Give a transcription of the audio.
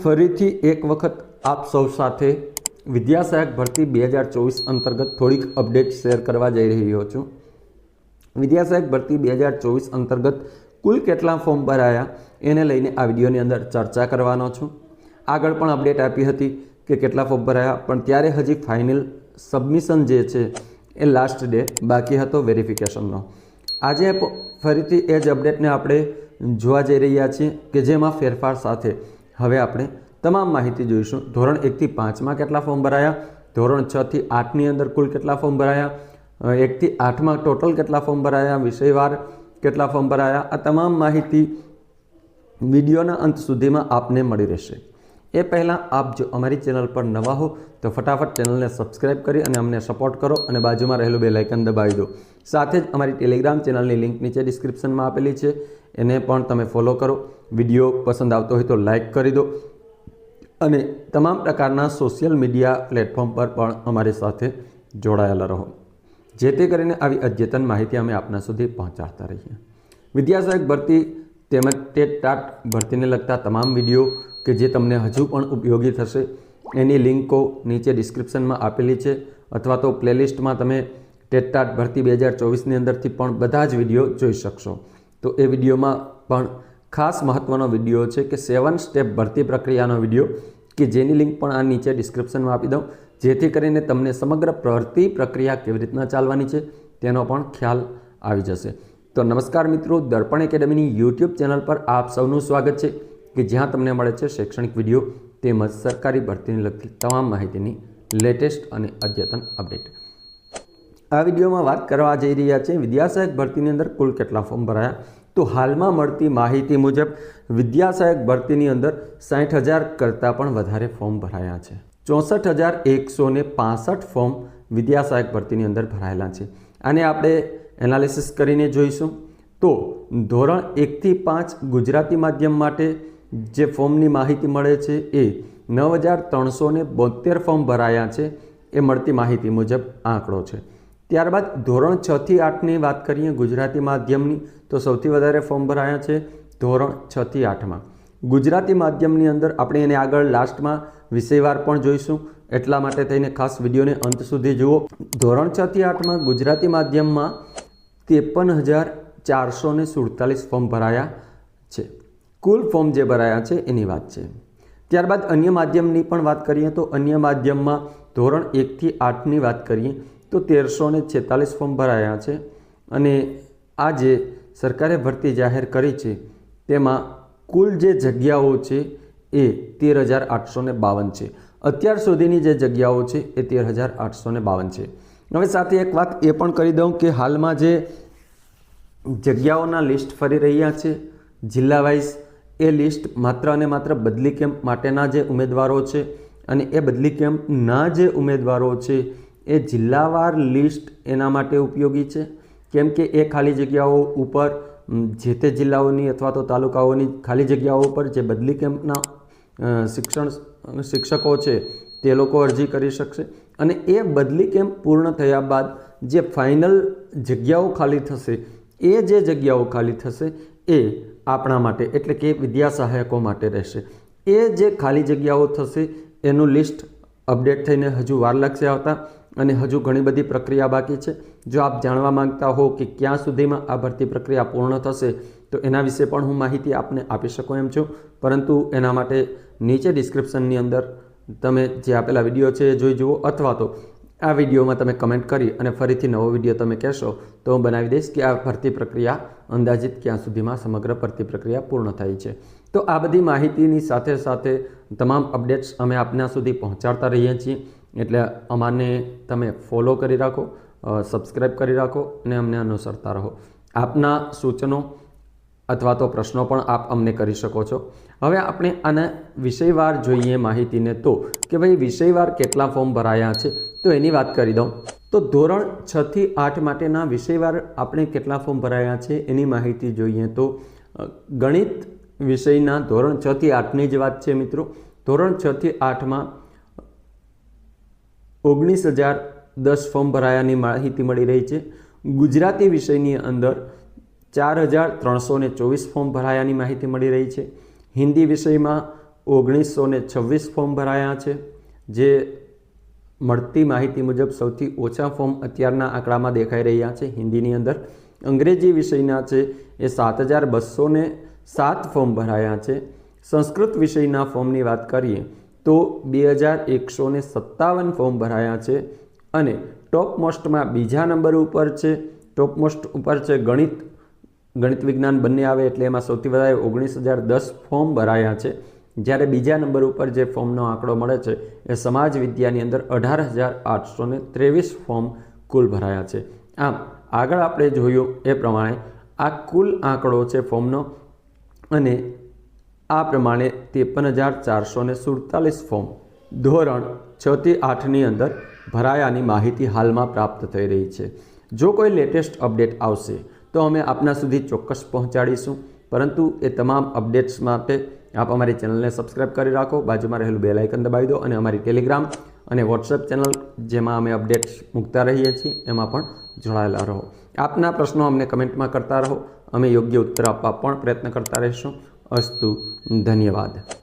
ફરીથી એક વખત આપ સૌ સાથે વિદ્યાસહાયક ભરતી બે હજાર ચોવીસ અંતર્ગત થોડીક અપડેટ શેર કરવા જઈ રહ્યો છું. વિદ્યાસહાયક ભરતી બે હજાર ચોવીસ અંતર્ગત કુલ કેટલા ફોર્મ ભરાયા એને લઈને આ વિડીયોની અંદર ચર્ચા કરવાનો છું. આગળ પણ અપડેટ આપી હતી કે કેટલા ફોર્મ ભરાયા, પણ ત્યારે હજી ફાઇનલ સબમિશન જે છે એ લાસ્ટ ડે બાકી હતો વેરિફિકેશનનો. આજે ફરીથી એ જ અપડેટને આપણે જોવા જઈ રહ્યા છીએ કે જેમાં ફેરફાર સાથે હવે આપણે તમામ માહિતી જોઈશું. ધોરણ એકથી પાંચમાં કેટલા ફોર્મ ભરાયા? ધોરણ છથી આઠની અંદર કુલ કેટલા ફોર્મ ભરાયા? એકથી આઠમાં ટોટલ કેટલા ફોર્મ ભરાયા? વિષયવાર કેટલા ફોર્મ ભરાયા? આ તમામ માહિતી વિડીયોના અંત સુધીમાં આપને મળી રહેશે. એ પહેલાં આપ જો અમારી ચેનલ પર નવા હો, તો ફટાફટ ચેનલને સબસ્ક્રાઇબ કરી અને અમને સપોર્ટ કરો અને બાજુમાં રહેલું બે લાઇકન દબાવી દો. સાથે જ અમારી ટેલિગ્રામ ચેનલની લિંક નીચે ડિસ્ક્રિપ્શનમાં આપેલી છે. એને પણ તમે ફોલો કરો. વીડિયો પસંદ આવતો હોય તો લાઇક કરી દો. અને તમામ પ્રકારના સોશિયલ મીડિયા પ્લેટફોર્મ પર પણ અમારી સાથે જોડાયેલા રહો. જેથી કરીને આવી અદ્યતન માહિતી અમે આપના સુધી પહોંચાડતા રહીએ. વિદ્યાસહાયક ભરતી તેમજ ટેટ ટાટ ભરતીને લગતા તમામ વીડિયો કે જે તમને હજુ પણ ઉપયોગી થશે, એની લિંકો નીચે ડિસ્ક્રિપ્શનમાં આપેલી છે, અથવા તો પ્લેલિસ્ટમાં તમે ટેટ ટાટ ભરતી બે હજાર ચોવીસની અંદરથી પણ બધા જ વીડિયો જોઈ શકશો. તો એ વિડીયોમાં પણ ખાસ મહત્ત્વનો વીડિયો છે કે સેવન સ્ટેપ ભરતી પ્રક્રિયાનો વીડિયો, કે જેની લિંક પણ આ નીચે ડિસ્ક્રિપ્શનમાં આપી દઉં. જેથી કરીને તમને સમગ્ર ભરતી પ્રક્રિયા કેવી રીતના ચાલવાની છે, તેનો પણ ખ્યાલ આવી જશે. તો નમસ્કાર મિત્રો, દર્પણ એકેડમીની યુટ્યુબ ચેનલ પર આપ સૌનું સ્વાગત છે. કે જ્યાં તમને મળે છે શૈક્ષણિક વીડિયો તેમજ સરકારી ભરતીને લગતી તમામ માહિતીની લેટેસ્ટ અને અદ્યતન અપડેટ. આ વિડીયોમાં વાત કરવા જઈ રહ્યા છે વિદ્યાસહાયક ભરતીની અંદર કુલ કેટલા ફોર્મ ભરાયા? તો હાલમાં મળતી માહિતી મુજબ વિદ્યાસહાયક ભરતીની અંદર સાઠ હજાર કરતાં પણ વધારે ફોર્મ ભરાયા છે. ચોસઠ હજાર એકસો ને પાસઠ ફોર્મ વિદ્યાસહાયક ભરતીની અંદર ભરાયેલા છે. આને આપણે એનાલિસિસ કરીને જોઈશું. તો ધોરણ એકથી પાંચ ગુજરાતી માધ્યમ માટે જે ફોર્મની માહિતી મળે છે એ નવ હજાર ત્રણસો ને ફોર્મ ભરાયા છે. એ મળતી માહિતી મુજબ આંકડો છે. ત્યારબાદ ધોરણ છથી આઠની વાત કરીએ ગુજરાતી માધ્યમની, તો સૌથી વધારે ફોર્મ ભરાયા છે ધોરણ છથી આઠમાં. ગુજરાતી માધ્યમની અંદર આપણે એને આગળ લાસ્ટમાં વિષયવાર પણ જોઈશું. એટલા માટે થઈને ખાસ વિડીયોને અંત સુધી જુઓ. ધોરણ છથી આઠમાં ગુજરાતી માધ્યમમાં ત્રેપન હજાર ચારસો સુડતાલીસ ફોર્મ ભરાયા છે. કુલ ફોર્મ જે ભરાયા છે એની વાત છે. ત્યારબાદ અન્ય માધ્યમની પણ વાત કરીએ તો અન્ય માધ્યમમાં ધોરણ એકથી આઠની વાત કરીએ તો તેરસો ને છેતાલીસ ફોર્મ ભરાયા છે અને આ જે સરકારે ભરતી જાહેર કરી છે તેમાં કુલ જે જગ્યાઓ છે એ તેર હજાર આઠસો બાવન છે. અત્યાર સુધીની જે જગ્યાઓ છે એ તેર હજાર આઠસો બાવન છે. હવે સાથે એક વાત એ પણ કરી દઉં કે હાલમાં જે જગ્યાઓના લિસ્ટ ફરી રહ્યા છે, જિલ્લા વાઇઝ એ લિસ્ટ માત્ર અને માત્ર બદલી કેમ્પ માટેના જે ઉમેદવારો છે અને એ બદલી કેમ્પના જે ઉમેદવારો છે, એ જિલ્લાવાર લિસ્ટ એના માટે ઉપયોગી છે? કેમ કે એ ખાલી જગ્યાઓ ઉપર જે તે જિલ્લાઓની અથવા તો તાલુકાઓની ખાલી જગ્યાઓ ઉપર જે બદલી કેમ્પના શિક્ષણ શિક્ષકો છે, તે લોકો અરજી કરી શકશે. અને એ બદલી કેમ્પ પૂર્ણ થયા બાદ જે ફાઇનલ જગ્યાઓ ખાલી થશે, એ જે જગ્યાઓ ખાલી થશે, એ આપણા માટે, એટલે કે વિદ્યા સહાયકો માટે રહેશે. એ જે ખાલી જગ્યાઓ થશે, એનું લિસ્ટ અપડેટ થઈને હજુ વાર લાગશે આવતા, અને હજુ ઘણી બધી પ્રક્રિયા બાકી છે. જો આપ જાણવા માંગતા હો કે ક્યાં સુધીમાં આ ભરતી પ્રક્રિયા પૂર્ણ થશે, તો એના વિશે પણ હું માહિતી આપને આપી શકું એમ છું. પરંતુ એના માટે નીચે ડિસ્ક્રિપ્શનની અંદર તમે જે આપેલા વીડિયો છે એ જોઈ જુઓ, અથવા તો આ વિડીયોમાં તમે કમેન્ટ કરી અને ફરીથી નવો વીડિયો તમે કહેશો, તો હું બનાવી દઈશ કે આ ભરતી પ્રક્રિયા અંદાજિત ક્યાં સુધીમાં સમગ્ર ભરતી પ્રક્રિયા પૂર્ણ થઈ છે. તો આ બધી માહિતીની સાથે સાથે તમામ અપડેટ્સ અમે આપના સુધી પહોંચાડતા રહીએ છીએ. એટલે અમાને તમે ફોલો કરી રાખો સબસ્ક્રાઈબ કરી રાખો અને અમને અનુસરતા રહો. આપના સૂચનો અથવા તો પ્રશ્નો પણ આપ અમને કરી શકો છો. હવે આપણે આના વિષયવાર જોઈએ માહિતીને તો, કે ભાઈ વિષયવાર કેટલા ફોર્મ ભરાયા છે? તો એની વાત કરી દઉં. તો ધોરણ છ થી આઠ માટેના વિષયવાર આપણે કેટલા ફોર્મ ભરાયા છે એની માહિતી જોઈએ તો ગણિત વિષયના ધોરણ છ થી આઠની જ વાત છે મિત્રો. ધોરણ છ થી આઠમાં ઓગણીસ હજાર દસ ફોર્મ ભરાયાની માહિતી મળી રહી છે. ગુજરાતી વિષયની અંદર ચાર હજાર ત્રણસો ને ચોવીસ ફોર્મ ભરાયાની માહિતી મળી રહી છે. હિન્દી વિષયમાં ઓગણીસો છવ્વીસ ફોર્મ ભરાયા છે. જે મળતી માહિતી મુજબ સૌથી ઓછા ફોર્મ અત્યારના આંકડામાં દેખાઈ રહ્યા છે. હિન્દીની અંદર અંગ્રેજી વિષયના છે એ સાત હજાર બસો ને સાત ફોર્મ ભરાયા છે. સંસ્કૃત વિષયના ફોર્મની વાત કરીએ તો બે હજાર એકસો સત્તાવન ફોર્મ ભરાયા છે અને ટોપ મોસ્ટમાં બીજા નંબર ઉપર છે. ટોપ મોસ્ટ ઉપર છે ગણિત. ગણિત વિજ્ઞાન બંને આવે એટલે એમાં સૌથી વધારે ઓગણીસ હજાર દસ ફોર્મ ભરાયા છે. જ્યારે બીજા નંબર ઉપર જે ફોર્મનો આંકડો મળે છે, એ સમાજ વિદ્યાની અંદર અઢાર હજાર આઠસો ને ત્રેવીસ ફોર્મ કુલ ભરાયા છે. આમ, આગળ આપણે જોયું એ પ્રમાણે આ કુલ આંકડો છે ફોર્મનો અને આ પ્રમાણે ત્રેપન હજાર ચારસો ને સુડતાલીસ ફોર્મ ધોરણ છથી આઠની અંદર ભરાયાની માહિતી હાલમાં પ્રાપ્ત થઈ રહી છે. જો કોઈ લેટેસ્ટ અપડેટ આવશે, તો અમે આપના સુધી ચોક્કસ પહોંચાડીશું, પરંતુ એ તમામ અપડેટ્સ માટે આપ અમારી ચેનલને સબસ્ક્રાઇબ કરી રાખો, બાજુમાં રહેલું બેલ આઇકન દબાવી દો અને અમારી ટેલિગ્રામ અને વોટ્સએપ ચેનલ, જેમાં અમે અપડેટ્સ મૂકતા રહીએ છીએ, એમાં પણ જોડાયેલા રહો. આપના પ્રશ્નો અમને કમેન્ટમાં કરતા રહો. અમે યોગ્ય ઉત્તર આપવા પણ પ્રયત્ન કરતા રહીશું. અસ્તુ, ધન્યવાદ.